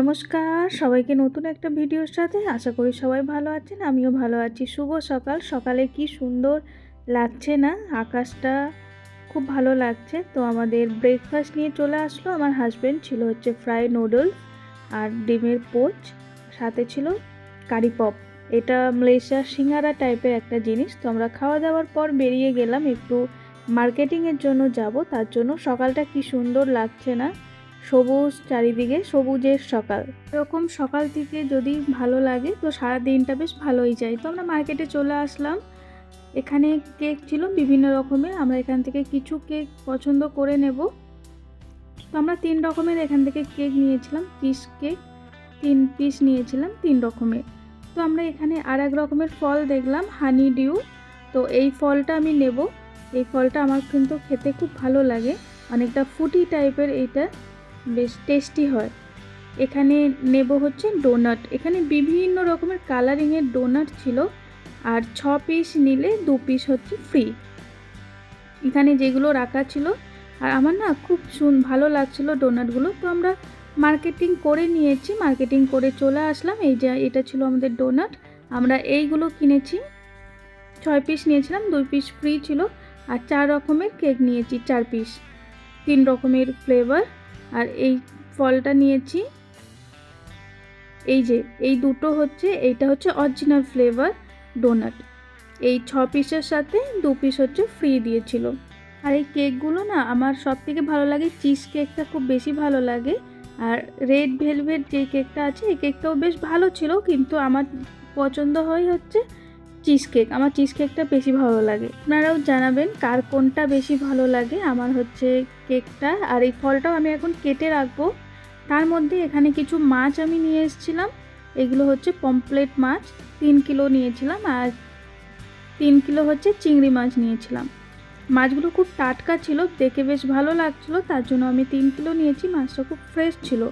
নমস্কার, সবাইকে নতুন একটা ভিডিওর সাথে আশা করি সবাই ভালো আছেন, আমিও ভালো আছি। শুভ সকাল, সকালে কি সুন্দর লাগছে না? আকাশটা খুব ভালো লাগছে। তো আমাদের ব্রেকফাস্ট নিয়ে চলে আসলো, আমার হাজব্যান্ড ছিল হচ্ছে ফ্রাই নুডলস আর ডিমের পোচ সাথে ছিল কারি পপ এটা মালয়েশিয়ার সিঙ্গারা টাইপের একটা জিনিস, তো আমরা খাওয়া দাওয়ার পর বেরিয়ে গেলাম একটু মার্কেটিংয়ের জন্য যাব, তার জন্য সকালটা কি সুন্দর লাগছে না? সবুজ চারিদিকে, সবুজের সকাল। এরকম সকাল থেকে যদি ভালো লাগে, তো সারা দিনটা বেশ ভালোই যায়। তো আমরা মার্কেটে চলে আসলাম। এখানে কেক ছিল বিভিন্ন রকমের। আমরা এখান থেকে কিছু কেক পছন্দ করে নেব। তো আমরা তিন রকমের এখান থেকে কেক নিয়েছিলাম। পিস কেক, তিন পিস নিয়েছিলাম, তিন রকমের। তো আমরা এখানে আর এক রকমের ফল দেখলাম, হানি ডিউ। তো এই ফলটা আমি নেব। এই ফলটা আমার কিন্তু খেতে খুব ভালো লাগে। অনেকটা ফুটি টাইপের এইটা। বেশ টেস্টি হয়। এখানে নেব হচ্ছে ডোনাট এখানে বিভিন্ন রকমের কালারিংয়ের ডোনাট ছিল। আর ছ পিস নিলে দু পিস হচ্ছে ফ্রি এখানে যেগুলো রাখা ছিল। আর আমার না খুব শুন ভালো লাগছিল ডোনাটগুলো তো আমরা মার্কেটিং করে নিয়েছি। মার্কেটিং করে চলে আসলাম। এই যে এটা ছিল আমাদের ডোনাট আমরা এইগুলো কিনেছি। ছয় পিস নিয়েছিলাম, দুই পিস ফ্রি ছিল। আর চার রকমের কেক নিয়েছি, চার পিস তিন রকমের ফ্লেভার আর এই ফলটা নিয়েছি। এই যে, এই দুটো হচ্ছে, এইটা হচ্ছে অরিজিনাল ফ্লেভার ডোনাট এই ছ পিসের সাথে দু পিস হচ্ছে ফ্রি দিয়েছিল। আর এই কেকগুলো না, আমার সব থেকে ভালো লাগে চিজ কেকটা খুব বেশি ভালো লাগে। আর রেড ভেলভেট যে কেকটা আছে, এই কেকটাও বেশ ভালো ছিল, কিন্তু আমার পছন্দ হয় হচ্ছে চিজ কেক আমার চিজ কেকটা বেশি ভালো লাগে। আপনারাও জানাবেন কার কোনটা বেশি ভালো লাগে, আমার হচ্ছে কেকটা আর এই ফলটাও আমি এখন কেটে রাখব। তার মধ্যে এখানে কিছু মাছ আমি নিয়ে এসেছিলাম। এগুলো হচ্ছে পমপ্লেট মাছ, তিন কিলো নিয়েছিলাম আর তিন কিলো হচ্ছে চিংড়ি মাছ নিয়েছিলাম। মাছগুলো খুব টাটকা ছিল, দেখে বেশ ভালো লাগছিল। তার জন্য আমি তিন কিলো নিয়েছি, মাছটা খুব ফ্রেশ ছিল।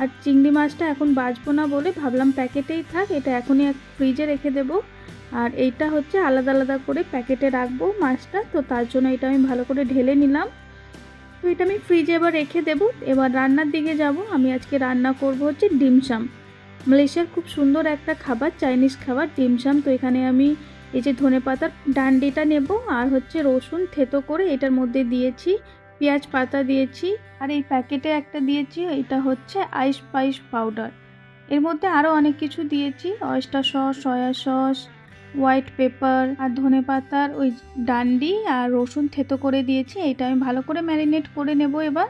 আর চিংড়ি মাছটা এখন বাজবো না বলে ভাবলাম প্যাকেটেই থাক, এটা এখনই এক ফ্রিজে রেখে দেবো। আর এইটা হচ্ছে আলাদা আলাদা করে প্যাকেটে রাখব মাছটা, তো তার জন্য এটা আমি ভালো করে ঢেলে নিলাম। তো এটা আমি ফ্রিজে এবার রেখে দেবো। এবার রান্নার দিকে যাব। আমি আজকে রান্না করব হচ্ছে ডিমসাম মালয়েশিয়ার খুব সুন্দর একটা খাবার, চাইনিজ খাবার ডিমসাম তো এখানে আমি এই যে ধনে পাতার ডান্ডিটা নেব আর হচ্ছে রসুন থেতো করে এটার মধ্যে দিয়েছি। পেঁয়াজ পাতা দিয়েছি আর এই প্যাকেটে একটা দিয়েছি, এটা হচ্ছে আইস পাইস পাউডার। এর মধ্যে আরও অনেক কিছু দিয়েছি oyster sauce soya sauce white pepper আর ধনে পাতার ওই ডান্ডি আর রসুন থেতো করে দিয়েছি এটা আমি ভালো করে ম্যারিনেট করে নেব এবার।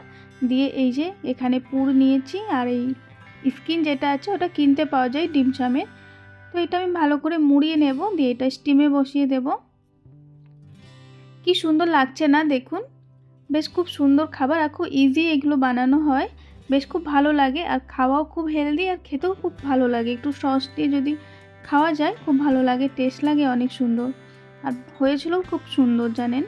দিয়ে এই যে এখানে পুর নিয়েছি আর এই স্কিন যেটা আছে ওটা কিনতে পাওয়া যায় ডিমসামের তো এটা আমি ভালো করে মুড়িয়ে নেব, দিয়ে এটা স্টিমে বসিয়ে দেব। কি সুন্দর লাগছে না দেখুন। বেশ খুব সুন্দর খাবার আর খুব ইজি এগুলো বানানো হয়। বেশ খুব ভালো লাগে আর খাওয়াও খুব হেলদি আর খেতেও খুব ভালো লাগে। একটু সস দিয়ে যদি খাওয়া যায়, খুব ভালো লাগে টেস্ট লাগে অনেক সুন্দর। আর হয়েছিল খুব সুন্দর, জানেন?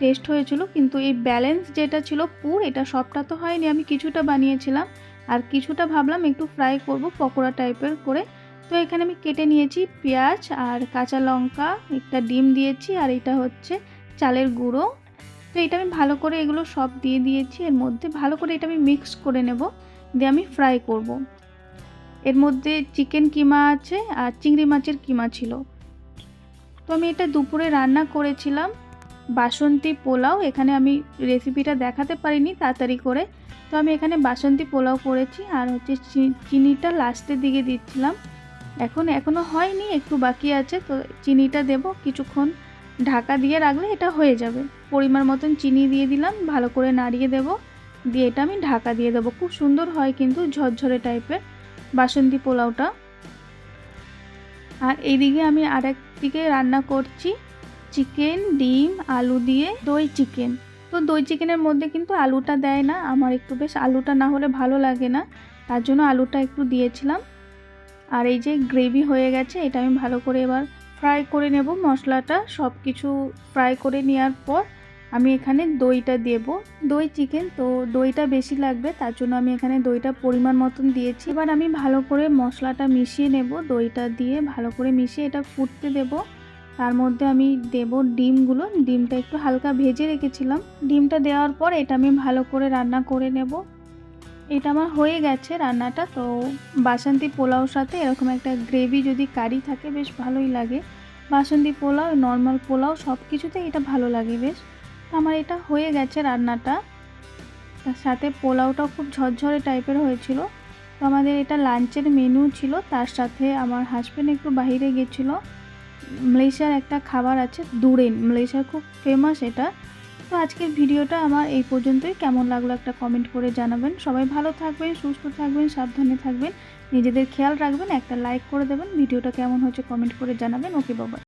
টেস্ট হয়েছিল, কিন্তু এই ব্যালেন্স যেটা ছিল পুর, এটা সবটা তো হয়নি। আমি কিছুটা বানিয়েছিলাম আর কিছুটা ভাবলাম একটু ফ্রাই করব পকোড়া টাইপের করে। তো এখানে আমি কেটে নিয়েছি পেঁয়াজ আর কাঁচা লঙ্কা, একটা ডিম দিয়েছি আর এটা হচ্ছে চালের গুঁড়ো। তো এটা আমি ভালো করে এগুলো সব দিয়ে দিয়েছি। এর মধ্যে ভালো করে এটা আমি মিক্স করে নেব। দিয়ে আমি ফ্রাই করব। এর মধ্যে চিকেন কিমা আছে আর চিংড়ি মাছের কিমা ছিল। তো আমি এটা দুপুরে রান্না করেছিলাম বাসন্তী পোলাও। এখানে আমি রেসিপিটা দেখাতে পারিনি তাড়াতাড়ি করে। তো আমি এখানে বাসন্তী পোলাও করেছি আর হচ্ছে চিনিটা লাস্টের দিকে দিচ্ছিলাম। এখন এখনও হয়নি, একটু বাকি আছে। তো চিনিটা দেব কিছুক্ষণ। ঢাকা দিয়ে রাখলে এটা হয়ে যাবে। পরিমাণ মতন চিনি দিয়ে দিলাম, ভালো করে নাড়িয়ে দেব। দিয়ে এটা আমি ঢাকা দিয়ে দেবো। খুব সুন্দর হয় কিন্তু ঝরঝরে টাইপের। বাসন্তী পোলাওটা। আর এইদিকে আমি আরেক দিকে রান্না করছি চিকেন, ডিম, আলু দিয়ে দই চিকেন। তো দই চিকেনের মধ্যে কিন্তু আলুটা দেয় না। আমার একটু বেশ আলুটা না হলে ভালো লাগে না। তার জন্য আলুটা একটু দিয়েছিলাম। আর এই যে গ্রেভি হয়ে গেছে, এটা আমি ভালো করে এবার ফ্রাই করে নেব মশলাটা। সব কিছু ফ্রাই করে নেওয়ার পর আমি এখানে দইটা দেব। দই চিকেন তো দইটা বেশি লাগবে, তার জন্য আমি এখানে দইটা পরিমাণ মতন দিয়েছি। এবার আমি ভালো করে মশলাটা মিশিয়ে নেব, দইটা দিয়ে ভালো করে মিশিয়ে এটা ফুটতে দেব। তার মধ্যে আমি দেব ডিমগুলো। ডিমটা একটু হালকা ভেজে রেখেছিলাম। ডিমটা দেওয়ার পর এটা আমি ভালো করে রান্না করে নেব। এটা আমার হয়ে গেছে রান্নাটা, তো বাসন্তী পোলাওর সাথে এরকম একটা গ্রেভি যদি কারি থাকে, বেশ ভালোই লাগে। বাসন্তী পোলাও নর্মাল পোলাও সব কিছুতে এটা ভালো লাগে বেশ। আমার এটা হয়ে গেছে রান্নাটা। তার সাথে পোলাওটাও খুব ঝরঝরে টাইপের হয়েছিল। তো আমাদের এটা লাঞ্চের মেনু ছিল, তার সাথে আমার হাজব্যান্ড একটু বাইরে গেছিল। মালয়েশিয়ার একটা খাবার আছে দুরেন মালয়েশিয়ার খুব ফেমাস এটা। তো আজকের ভিডিওটা আমার এই পর্যন্তই। কেমন লাগল একটা কমেন্ট করে জানাবেন। সবাই ভালো থাকবেন, সুস্থ থাকবেন, সাবধানে থাকবেন। নিজেদের খেয়াল রাখবেন, একটা লাইক করে দেবেন। ভিডিওটা কেমন হয়েছে কমেন্ট করে জানাবেন। ওকে বাবা